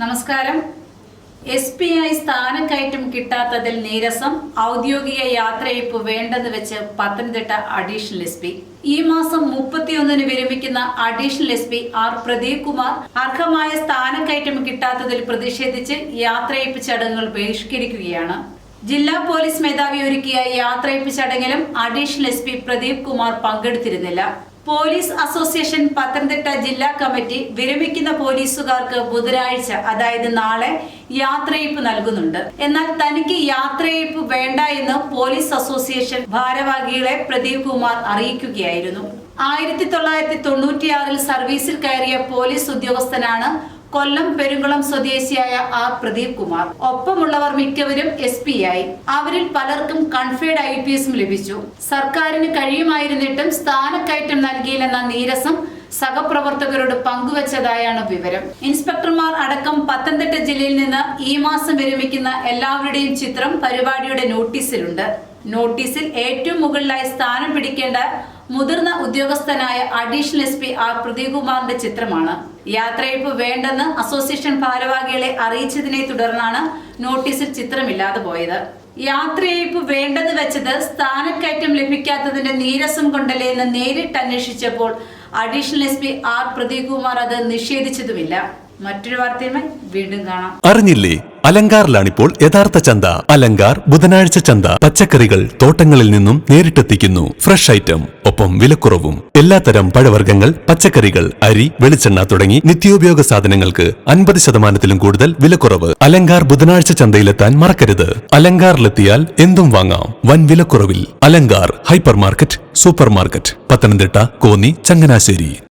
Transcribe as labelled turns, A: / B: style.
A: നമസ്കാരം. S P I സ്ഥാനക്കയറ്റം കിട്ടാത്തതിൽ നീരസം ഔദ്യോഗിക യാത്രയയപ്പ് വേണ്ടെന്ന് വെച്ച് പത്തനംതിട്ട അഡീഷണൽ എസ് പി. ഈ മാസം മുപ്പത്തിയൊന്നിന് വിരമിക്കുന്ന additional S P R Pradeep Kumar അർഹമായ സ്ഥാനക്കയറ്റം കിട്ടാത്തതിൽ പ്രതിഷേധിച്ച് യാത്രയയപ്പ് ചടങ്ങുകൾ ബഹിഷ്കരിക്കുകയാണ്. ജില്ലാ പോലീസ് മേധാവി ഒരുക്കിയ യാത്രയയപ്പ് ചടങ്ങിലും additional S P Pradeep Kumar പങ്കെടുത്തിരുന്നില്ല. Police association Pathanamthitta ജില്ലാ കമ്മിറ്റി വിരമിക്കുന്ന പോലീസുകാർക്ക് ബുധനാഴ്ച അതായത് നാളെ യാത്രയയപ്പ് നൽകുന്നുണ്ട്. എന്നാൽ തനിക്ക് യാത്രയയപ്പ് വേണ്ട എന്ന് പോലീസ് അസോസിയേഷൻ ഭാരവാഹികളെ പ്രദീപ് കുമാർ അറിയിക്കുകയായിരുന്നു. ആയിരത്തി തൊള്ളായിരത്തി തൊണ്ണൂറ്റിയാറിൽ സർവീസിൽ കയറിയ പോലീസ് ഉദ്യോഗസ്ഥനാണ് കൊല്ലം പെരുങ്കുളം സ്വദേശിയായ ആർ പ്രദീപ് കുമാർ. ഒപ്പമുള്ളവർ മിക്കവരും എസ് പി ആയി. അവരിൽ പലർക്കും കൺഫേഡ് ഐ പി എസും ലഭിച്ചു. സർക്കാരിന് കഴിയുമായിരുന്നിട്ടും സ്ഥാനക്കയറ്റം നൽകിയില്ലെന്ന നീരസം സഹപ്രവർത്തകരോട് പങ്കുവച്ചതായാണ് വിവരം. ഇൻസ്പെക്ടർമാർ അടക്കം പത്തനംതിട്ട ജില്ലയിൽ നിന്ന് ഈ മാസം വിരമിക്കുന്ന എല്ലാവരുടെയും ചിത്രം പരിപാടിയുടെ നോട്ടീസിലുണ്ട്. നോട്ടീസിൽ ഏറ്റവും മുകളിലായി സ്ഥാനം പിടിക്കേണ്ട മുതിർന്ന ഉദ്യോഗസ്ഥനായ അഡീഷണൽ എസ് പി ആർ പ്രദീപകുമാറിന്റെ ചിത്രമാണ്. യാത്രയയപ്പ് വേണ്ടെന്ന് അസോസിയേഷൻ ഭാരവാഹികളെ അറിയിച്ചതിനെ തുടർന്നാണ് നോട്ടീസിൽ ചിത്രമില്ലാതെ പോയത്. യാത്രയയപ്പ് വേണ്ടെന്ന് വെച്ചത് സ്ഥാനക്കയറ്റം ലഭിക്കാത്തതിന്റെ നീരസം കൊണ്ടല്ലേ എന്ന് നേരിട്ട് അന്വേഷിച്ചപ്പോൾ additional S P R Pradeep Kumar അത് നിഷേധിച്ചതുമില്ല. മറ്റൊരു വാർത്തയുമായി വീണ്ടും കാണാം.
B: അറിഞ്ഞില്ലേ? അലങ്കാറിലാണിപ്പോൾ യഥാർത്ഥ ചന്ത. അലങ്കാർ ബുധനാഴ്ച ചന്ത. പച്ചക്കറികൾ തോട്ടങ്ങളിൽ നിന്നും നേരിട്ടെത്തിക്കുന്നു. Fresh item. ഒപ്പം വിലക്കുറവും. എല്ലാത്തരം പഴവർഗങ്ങൾ പച്ചക്കറികൾ അരി വെളിച്ചെണ്ണ തുടങ്ങി നിത്യോപയോഗ സാധനങ്ങൾക്ക് അൻപത് ശതമാനത്തിലും കൂടുതൽ വിലക്കുറവ്. അലങ്കാർ ബുധനാഴ്ച ചന്തയിലെത്താൻ മറക്കരുത്. അലങ്കാറിലെത്തിയാൽ എന്തും വാങ്ങാം. വൻ വിലക്കുറവിൽ Alankar hyper market super market Pathanamthitta Konni Changanassery.